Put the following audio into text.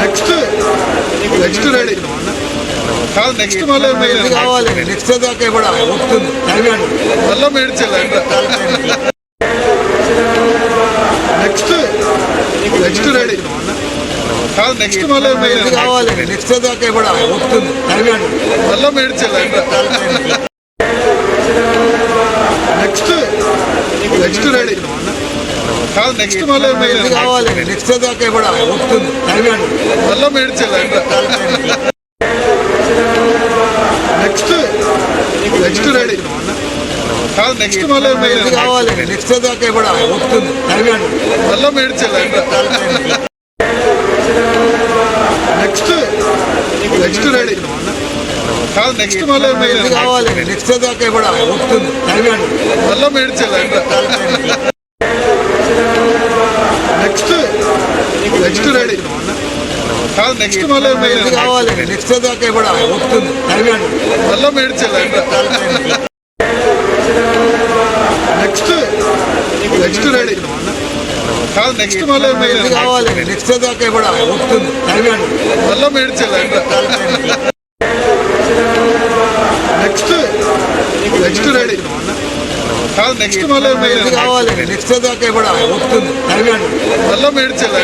Next next ready కాదు next మళ్ళీ కావాలి? నెక్స్ట్ దాకా కూడా వస్తుంది మళ్ళీ మేడ్చల్ నెక్స్ట్ నెక్స్ట్ రెడీ కాదు నెక్స్ట్ మళ్ళీ కావాలి? నెక్స్ట్ దాకా కూడా వస్తుంది మళ్ళీ మేడ్చల్ నెక్స్ట్ నెక్స్ట్ రెడీ కాదు నెక్స్ట్ మళ్ళీ కావాలి? నెక్స్ట్ దాకా కూడా. వస్తుంది మళ్ళీ మేడ్చల్ నెక్స్ట్ నెక్స్ట్ రెడీ కాదు నెక్స్ట్ మళ్ళీ ఇది కావాలి నెక్స్ట్ దాకా కూడా. వస్తుంది మళ్ళీ మేడ్చల్ నెక్స్ట్ నెక్స్ట్ రెడీ కాదు నెక్స్ట్ మళ్ళీ ఇది కావాలి నెక్స్ట్ దాకా కూడా. వస్తుంది మళ్ళీ మేడ్చల్ నెక్స్ట్ నెక్స్ట్ రెడీ కాదు నెక్స్ట్ మళ్ళీ కావాలి? నెక్స్ట్ దాకా కూడా వస్తుంది మళ్ళీ మేడ్చల్ నెక్స్ట్ నెక్స్ట్ రెడీ కాదు నెక్స్ట్ మళ్ళీ కావాలి? నెక్స్ట్ దాకా కూడా వస్తుంది మళ్ళీ Medchal next next ready next మళ్ళీ కావాలి నెక్స్ట్ దాకా కూడా వస్తుంది తమిళనాడు మళ్ళీ మేడ్చల్